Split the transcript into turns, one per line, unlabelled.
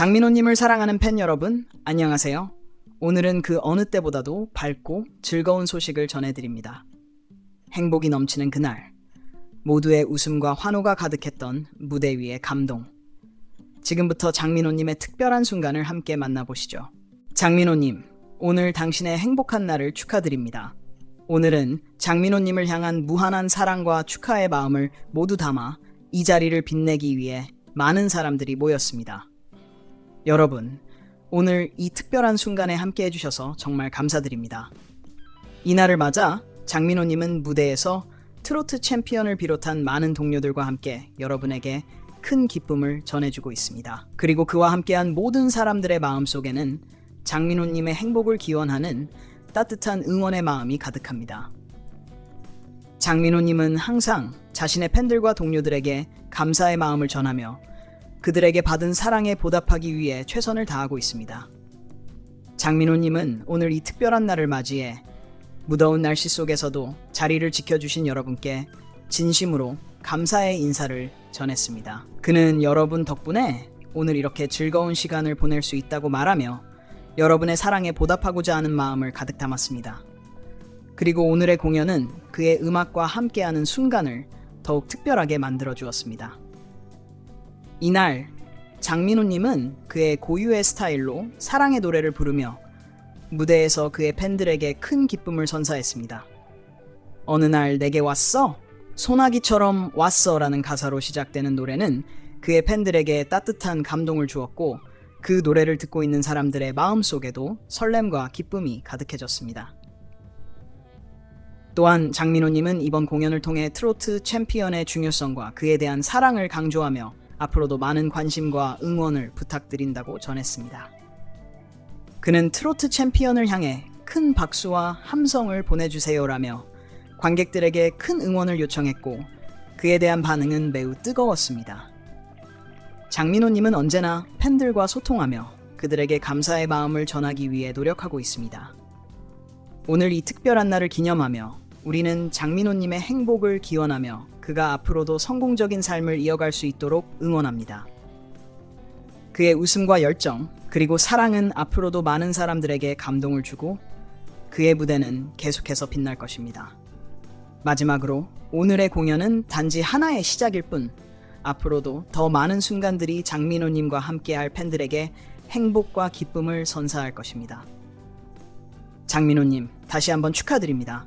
장민호님을 사랑하는 팬 여러분, 안녕하세요. 오늘은 그 어느 때보다도 밝고 즐거운 소식을 전해드립니다. 행복이 넘치는 그날, 모두의 웃음과 환호가 가득했던 무대 위의 감동. 지금부터 장민호님의 특별한 순간을 함께 만나보시죠. 장민호님, 오늘 당신의 행복한 날을 축하드립니다. 오늘은 장민호님을 향한 무한한 사랑과 축하의 마음을 모두 담아 이 자리를 빛내기 위해 많은 사람들이 모였습니다. 여러분, 오늘 이 특별한 순간에 함께 해주셔서 정말 감사드립니다. 이날을 맞아 장민호님은 무대에서 트로트 챔피언을 비롯한 많은 동료들과 함께 여러분에게 큰 기쁨을 전해주고 있습니다. 그리고 그와 함께한 모든 사람들의 마음 속에는 장민호님의 행복을 기원하는 따뜻한 응원의 마음이 가득합니다. 장민호님은 항상 자신의 팬들과 동료들에게 감사의 마음을 전하며 그들에게 받은 사랑에 보답하기 위해 최선을 다하고 있습니다. 장민호님은 오늘 이 특별한 날을 맞이해 무더운 날씨 속에서도 자리를 지켜주신 여러분께 진심으로 감사의 인사를 전했습니다. 그는 여러분 덕분에 오늘 이렇게 즐거운 시간을 보낼 수 있다고 말하며 여러분의 사랑에 보답하고자 하는 마음을 가득 담았습니다. 그리고 오늘의 공연은 그의 음악과 함께하는 순간을 더욱 특별하게 만들어 주었습니다. 이날 장민호님은 그의 고유의 스타일로 사랑의 노래를 부르며 무대에서 그의 팬들에게 큰 기쁨을 선사했습니다. 어느 날 내게 왔어? 소나기처럼 왔어 라는 가사로 시작되는 노래는 그의 팬들에게 따뜻한 감동을 주었고 그 노래를 듣고 있는 사람들의 마음속에도 설렘과 기쁨이 가득해졌습니다. 또한 장민호님은 이번 공연을 통해 트로트 챔피언의 중요성과 그에 대한 사랑을 강조하며 앞으로도 많은 관심과 응원을 부탁드린다고 전했습니다. 그는 트로트 챔피언을 향해 큰 박수와 함성을 보내주세요라며 관객들에게 큰 응원을 요청했고 그에 대한 반응은 매우 뜨거웠습니다. 장민호님은 언제나 팬들과 소통하며 그들에게 감사의 마음을 전하기 위해 노력하고 있습니다. 오늘 이 특별한 날을 기념하며 우리는 장민호님의 행복을 기원하며 그가 앞으로도 성공적인 삶을 이어갈 수 있도록 응원합니다. 그의 웃음과 열정, 그리고 사랑은 앞으로도 많은 사람들에게 감동을 주고 그의 무대는 계속해서 빛날 것입니다. 마지막으로 오늘의 공연은 단지 하나의 시작일 뿐 앞으로도 더 많은 순간들이 장민호님과 함께할 팬들에게 행복과 기쁨을 선사할 것입니다. 장민호님, 다시 한번 축하드립니다.